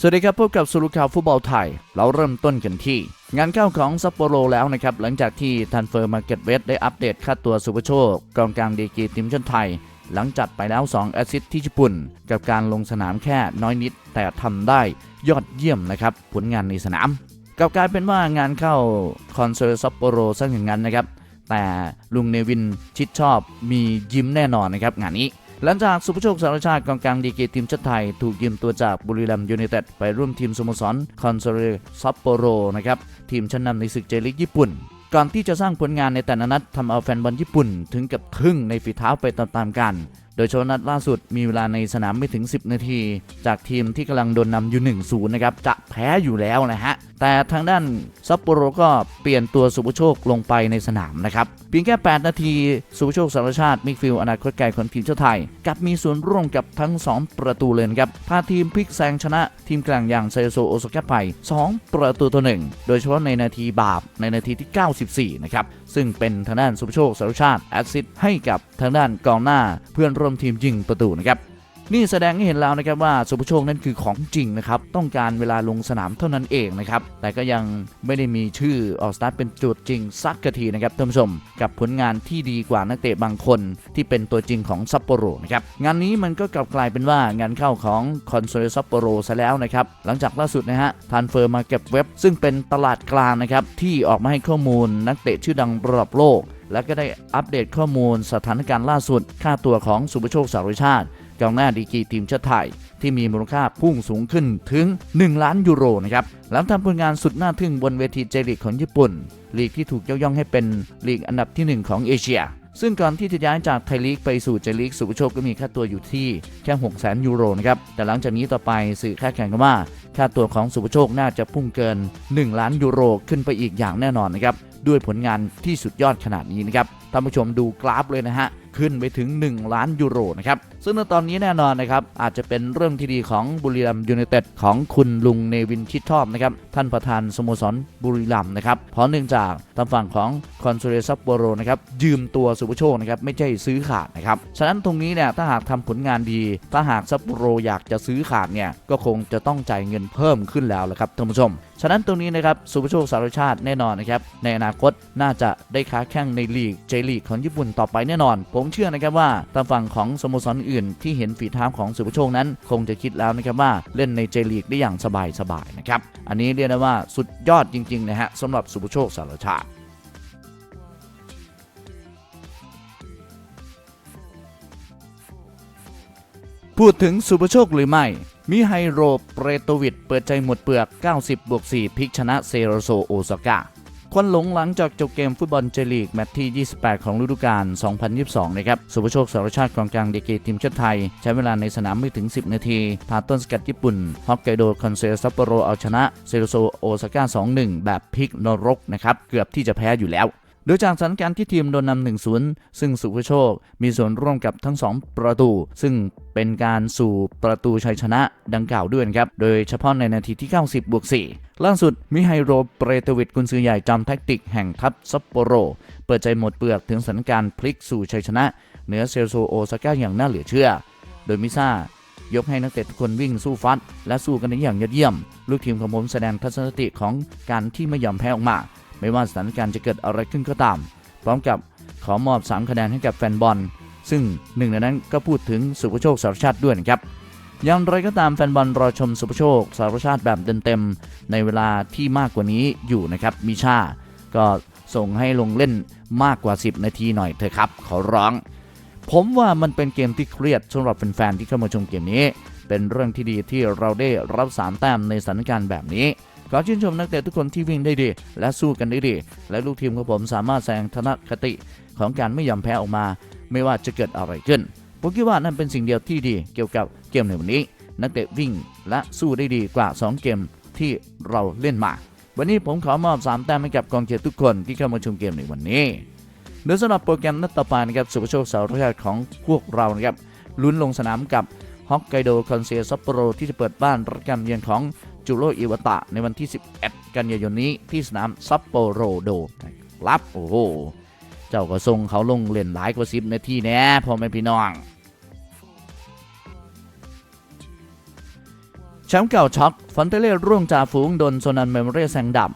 สวัสดีครับพบกับสุรุข่าวฟุตบอลไทย เราเริ่มต้นกันที่ งานเข้าของซัปโปโรแล้วนะครับ หลังจากที่ทันเฟอร์มาเก็ตเวสได้อัปเดตค่าตัวสุภโชคกองกลางดีกีทีมชาติไทย หลังจัดไปแล้ว 2 แอสซิสต์ที่ญี่ปุ่น กับการลงสนามแค่น้อยนิด แต่ทำได้ยอดเยี่ยมนะครับ ผลงานในสนามกับกลายเป็นว่างานเข้าคอนเสิร์ตซัปโปโรซะอย่างนั้นนะครับแต่ลุงเนวินชิดชอบมียิ้มแน่นอนนะครับงานนี้ หลังจากสุภโชคสารชาติกองกลางดีกีทีมชาติไทย ถูกยืมตัวจากบุรีรัมย์ยูไนเต็ดไปร่วมทีมสโมสรคอนโซเรซัปโปโรนะครับทีมชั้นนำในศึกเจลิกญี่ปุ่น ก่อนที่จะสร้างผลงานในแต่ละนัดทำเอาแฟนบอลญี่ปุ่นถึงกับทึ่งในฝีเท้าไปตามๆกัน โดยเฉพาะนัดล่าสุดมีเวลาในสนามไม่ถึง 10 นาที จากทีมที่กำลังโดนนำอยู่ 1-0 นะครับ จะแพ้อยู่แล้วนะฮะ แต่ทางด้านซัปโปโรก็เปลี่ยนตัวสุภโชคลงไปในสนามนะครับเพียงแค่ 8 นาที สุภโชคสารชาติมิกฟิลอนาคตไกลของทีมชาติไทยกลับมีส่วนร่วมกับทั้ง 2 ประตูเลยนะครับพาทีมพลิกแซงชนะทีมกลางอย่างไซโซโอซาก้าไป2ประตูต่อหนึ่งโดยเฉพาะในนาทีบาปในนาทีที่ 94 นะครับซึ่งเป็นทางด้านสุภโชคสารชาติแอซิสต์ให้กับทางด้านกองหน้าเพื่อนรมทีมยิงประตูนะครับนี่แสดงให้เห็นแล้วนะครับว่าสุภโชคนั้นคือของจริงนะครับต้องการเวลาลงสนามเท่านั้นเองนะครับแต่ก็ยังไม่ได้มีชื่อออกสตาร์ทเป็นจุดจริงสักกะทีนะครับท่านผู้ชม กับผลงานที่ดีกว่านักเตะบางคนที่เป็นตัวจริงของซัปโปโรนะครับงานนี้มันก็กลับกลายเป็นว่างานเข้าของคอนโซลซัปโปโรซะแล้วนะครับหลังจากล่าสุดนะฮะทานเฟอร์มาเก็บเว็บ ซึ่งเป็นตลาดกลางนะครับที่ออกมาให้ข้อมูลนักเตะชื่อดังระดับโลก และก็ได้อัปเดตข้อมูลสถานการณ์ล่าสุด ค่าตัวของสุภโชคสารชาติกองหน้าดีกีทีมชาติไทย ที่มีมูลค่าพุ่งสูงขึ้นถึง 1 ล้านยูโรนะครับหลังทำผลงานสุดน่าทึ่งบนเวทีเจลีกของญี่ปุ่น ลีกที่ถูกยกย่องให้เป็นลีกอันดับที่ 1 ของเอเชีย ซึ่งก่อนที่จะย้ายจากไทยลีกไปสู่เจลีกสุภโชคก็มีค่าตัวอยู่ที่แค่6 0 0 0 0ยูโรนะครับแต่หลังจากนี้ต่อไปสื่อคาดการณ์กันว่า ค่าตัวของสุภโชคน่าจะพุ่งเกิน 1 ล้านยูโรขึ้นไปอีกอย่างแน่นอนนะครับ ด้วยผลงานที่สุดยอดขนาดนี้นะครับท่านผู้ชมดูกราฟเลยนะฮะขึ้นไปถึง 1 ล้านยูโรนะครับซึ่งในตอนนี้แน่นอนนะครับ อาจจะเป็นเรื่องที่ดีของบุรีรัมยูไนเต็ดของคุณลุงเนวินชิดชอบนะครับ ท่านประธานสโมสรบุรีรัมนะครับ เพราะเนื่องจากทางฝั่งของคอนโซเลซัปโปโรนะครับ ยืมตัวสุภโชคนะครับ ไม่ใช่ซื้อขาดนะครับ ฉะนั้นตรงนี้เนี่ยถ้าหากทำผลงานดี ถ้าหากซัปโปโรอยากจะซื้อขาดเนี่ยก็คงจะต้องจ่ายเงินเพิ่มขึ้นแล้วละครับท่านผู้ชม ฉะนั้นตรงนี้นะครับสุภโชคสารชาติแน่นอนนะครับในอนาคตน่าจะได้ค้าแข่งในลีกเจลีกของญี่ปุ่นต่อไปแน่นอน ผมเชื่อนะครับว่าทางฝั่งของสโมสรอื่นที่เห็นฝีเท้าของสุภโชคนั้น คงจะคิดแล้วนะครับว่าเล่นในเจลีกได้อย่างสบายๆนะครับ อันนี้เรียกได้ว่าสุดยอดจริงๆนะฮะสำหรับสุภโชคสารชาติพูดถึงสุภโชคหรือไม่ มิไฮโรเปรโตวิดเปิดใจหมดเปลือก 90บวก4พลิกชนะเซโรโซโอซาก้า ควันหลงหลังจากจบเกมฟุตบอลเจลีกแมตช์ที่ 28 ของฤดูกาล 2022 นะครับ สุภโชคสารชาติกองกลางเดเกทีมชาติไทย ใช้เวลาในสนามไม่ถึง 10 นาที พาต้นสกัดญี่ปุ่น ฮอกไกโดคอนเซลซัปโปโรเอาชนะ เซโรโซโอซาก้า 2-1 แบบพลิกนรกนะครับ เกือบที่จะแพ้อยู่แล้ว โดยจากสถานการณ์ที่ทีมโดนนำ1-0ซึ่งสุภโชค มีส่วนร่วมกับทั้ง 2 ประตู ซึ่งเป็นการสู่ประตูชัยชนะดังกล่าวด้วยครับ โดยเฉพาะในนาทีที่ 90 บวก 4 ล่าสุด มิไฮโรเปรตวิดกุนซือใหญ่จอมแท็กติกแห่งทัพซัปโปโร เปิดใจหมดเปลือกถึงสถานการณ์พลิกสู่ชัยชนะ เหนือเซลโซโอซาก้าอย่างน่าเหลือเชื่อ โดยมิซ่ายกให้นักเตะทุกคนวิ่งสู้ฟัด และสู้กันได้อย่างยอดเยี่ยม ลูกทีมของผมแสดงทัศนคติของการที่ไม่ยอมแพ้ออกมา ไม่ว่าสถานการณ์จะเกิดอะไรขึ้นก็ตาม พร้อมกับขอมอบ 3 คะแนนให้กับแฟนบอล ซึ่งหนึ่งในนั้นก็พูดถึงสุภโชคสารชาติด้วยนะครับอย่างไรก็ตามแฟนบอลรอชมสุภโชคสารชาติแบบเต็มๆในเวลาที่มากกว่านี้อยู่นะครับมิชา ก็ส่งให้ลงเล่นมากกว่า 10 นาทีหน่อยเถอะครับ ขอร้อง ผมว่ามันเป็นเกมที่เครียดสำหรับแฟนๆที่เข้ามาชมเกมนี้ เป็นเรื่องที่ดีที่เราได้รับสามแต้มในสถานการณ์แบบนี้ ขอชื่นชมนักเตะทุกคนที่วิ่งได้ดี และสู้กันได้ดี และลูกทีมของผมสามารถแสดงทัศนคติของการไม่ยอมแพ้ออกมา ไม่ว่าจะเกิดอะไรขึ้นผมคิดว่านั่นเป็นสิ่งเดียวที่ดีเกี่ยวกับเกมในวันนี้ นักเตะวิ่งและสู้ได้ดีกว่า 2 เกมที่เราเล่นมา วันนี้ผมขอมอบ 3 แต้มให้กับกองเชียร์ทุกคนที่เข้ามาชมเกมในวันนี้โดยสำหรับโปรแกรมนัดต่อไปนะครับสุภโชคสารชาติของพวกเรานะครับลุ้นลงสนามกับฮอกไกโดคอนเซียซัปโปโรที่จะเปิดบ้านรับการเยือนของ จูโรอิวตะ ในวันที่ 11 กันยายนนี้ที่สนามซัปโปโรโดรับโอ้โห เจ้าก็ทรงเขาลงเล่นหลายกว่าสิบนาทีแน่พ่อแม่พี่น้องแชมป์เก่าช็อกฟอนเตเล่ร่วงจ่าฝูงโดนโซนันเมมเรแซงดับ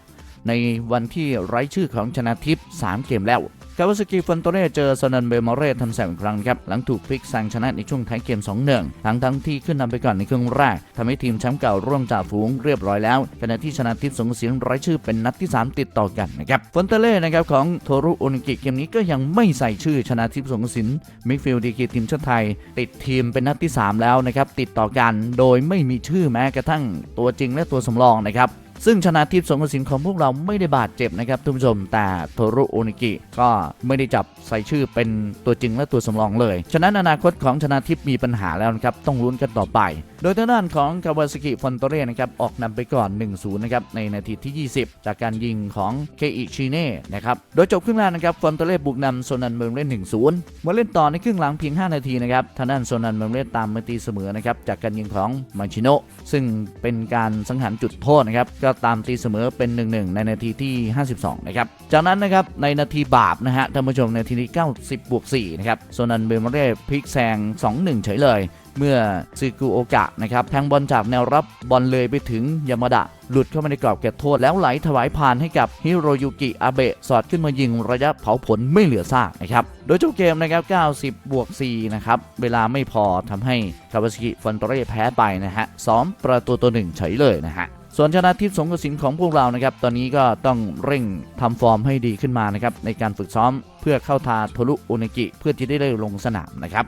ในวันที่ไร้ชื่อของชนะทิพย์3เกมแล้ว คาวาซากิฟอนโตเร่เจอซนันเบมอเร่ทำแซงอีกครั้งครับหลังถูกพลิกแซงชนะในช่วงท้ายเกม2-1ทั้งทั้งที่ขึ้นนำไปก่อนในครึ่งแรกทำให้ทีมแชมป์เก่าร่วมจ่าฝูงเรียบร้อยแล้วขณะที่ชนะทิพย์สงเสียงไร้ชื่อเป็นนัดที่ 3 ติดต่อกันนะครับฟอนเตเล่นะครับของโทรุโอนิกิเกมนี้ก็ยังไม่ใส่ชื่อชนะทิพย์สงสินมิดฟิลดีกีทีมชาติไทย ติดทีมเป็นนัดที่ 3 แล้วนะครับติดต่อกันโดยไม่มีชื่อแม้กระทั่งตัวจริงและตัวสำรองนะครับ ซึ่งชนะทิพย์สงกระสินของพวกเราไม่ได้บาดเจ็บนะครับท่านผู้ชม แต่โทรุโอนิกิก็ไม่ได้จับใส่ชื่อเป็นตัวจริงและตัวสำรองเลย ฉะนั้นอนาคตของชนะทิพย์มีปัญหาแล้วนะครับ ต้องลุ้นกันต่อไป โดยทางด้านของคาวาซากิฟอนโตเร่นะครับออกนำไปก่อน 1-0 นะครับในนาทีที่ 20 จากการยิงของเคอิชิเน่นะครับ โดยจบครึ่งแรกนะครับฟอนโตเร่บุกนำโซนันเมืองเล่น 1-0 มาเล่นต่อในครึ่งหลังเพียง 5 นาทีนะครับทางด้านโซนันเมืองเล่นตามมาตีเสมอนะครับจากการยิงของมาชิโนซึ่งเป็นการสังหารจุดโทษนะครับก็ตามตีเสมอเป็น 1-1 ในนาทีที่ 52 นะครับ จากนั้นนะครับในนาทีบาปนะฮะท่านผู้ชมในนาทีที่90บวก4นะครับโซนันเบมเร่พลิกแซง 2-1 เฉยเลยเมื่อซึกุโอกะนะครับแทงบอลจากแนวรับบอลเลยไปถึงยามาดะ หลุดเข้ามาในกรอบเก็บโทษแล้วไหลถวายผ่านให้กับฮิโรยุกิอาเบะสอดขึ้นมายิงระยะเผาผลไม่เหลือซากนะครับ โดยจบเกมนะครับ 90 บวก 4 นะครับ เวลาไม่พอทำให้คาวาซากิฟอนโตเร่แพ้ไปนะฮะสองประตูตัวหนึ่งเฉยเลยนะฮะ ส่วนชนะทิพย์สงกระสินของพวกเรานะครับ ตอนนี้ก็ต้องเร่งทำฟอร์มให้ดีขึ้นมานะครับในการฝึกซ้อมเพื่อเข้าทาโทรุโอเนกิเพื่อที่ได้ลงสนามนะครับ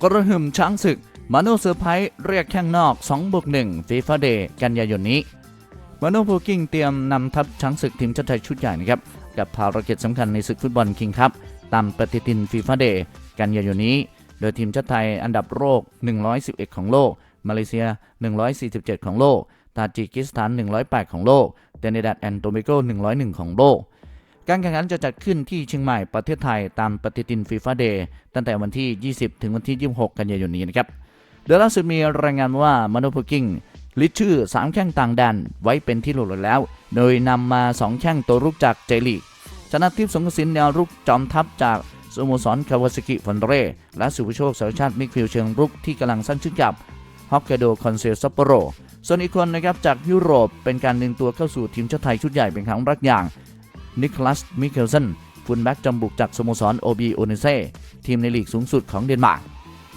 กระหึ่มช้างศึกมาโนเซอร์ไพรส์เรียกแข้งนอก2บวก1ฟีฟ่าเดย์กันยายนนี้มาโนโพกิ้งเตรียมนำทัพช้างศึกทีมชาติไทยชุดใหญ่นะครับกับภารกิจสำคัญในศึกฟุตบอลคิงคัพตามปฏิทินฟีฟ่าเดย์กันยายนนี้ โดยทีมชาติไทยอันดับโลก111 ของโลก มาเลเซีย 147 ของโลก ตาจิกิสถาน 108 ของโลก เตนิดัดแอนโตเบโก 101 ของโลก การแข่งขันจะจัดขึ้นที่เชียงใหม่ประเทศไทยตามปฏิทินฟีฟ่าเดย์ตั้งแต่วันที่ 20 ถึงวันที่ 26 กันยายนนี้นะครับ โดยล่าสุดมีรายงานว่ามาโนโพกิ้งลิสต์ชื่อ 3 แข้งต่างแดนไว้เป็นที่รู้แล้ว โดยนำมา 2 แข้งตัวรุกจากเจลีกชนะทิพย์สงกสินแนวรุกจอมทัพจากสโมสรคาวาซากิฟอนเรและสุภโชคสารชาติมิกฟิลเชิงรุกที่กำลังสร้างชื่อกับ ฮอกไกโดคอนเซลซัปโปโรส่วนอีกคนนะครับจากยุโรปเป็นการดึงตัวเข้าสู่ทีมชาติไทยชุดใหญ่เป็นครั้งแรกอย่างนิคลัสมิเคลสันฟุลแบ็กจำบุกจากสโมสรโอบีโอเนเซทีมในลีกสูงสุดของเดนมาร์ก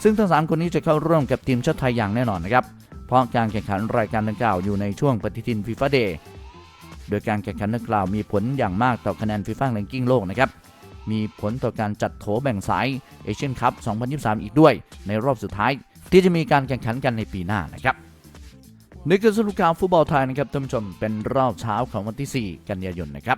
ซึ่งทั้ง 3 คนนี้จะเข้าร่วมกับทีมชาติไทยอย่างแน่นอนนะครับ เพราะการแข่งขันรายการดังกล่าวอยู่ในช่วงปฏิทินฟีฟ่าเดย์โดยการแข่งขันดังกล่าวมีผลอย่างมากต่อคะแนนฟีฟ่าแรงกิ้งโลกนะครับ มีผลต่อการจัดโถแบ่งสายเอเชียนคัพ 2023 อีกด้วย ในรอบสุดท้าย ที่จะมีการแข่งขันกันในปีหน้านะครับนี่คือสรุปข่าวฟุตบอลไทยนะครับท่านผู้ชมเป็นรอบเช้าของวันที่ 4 กันยายนนะครับ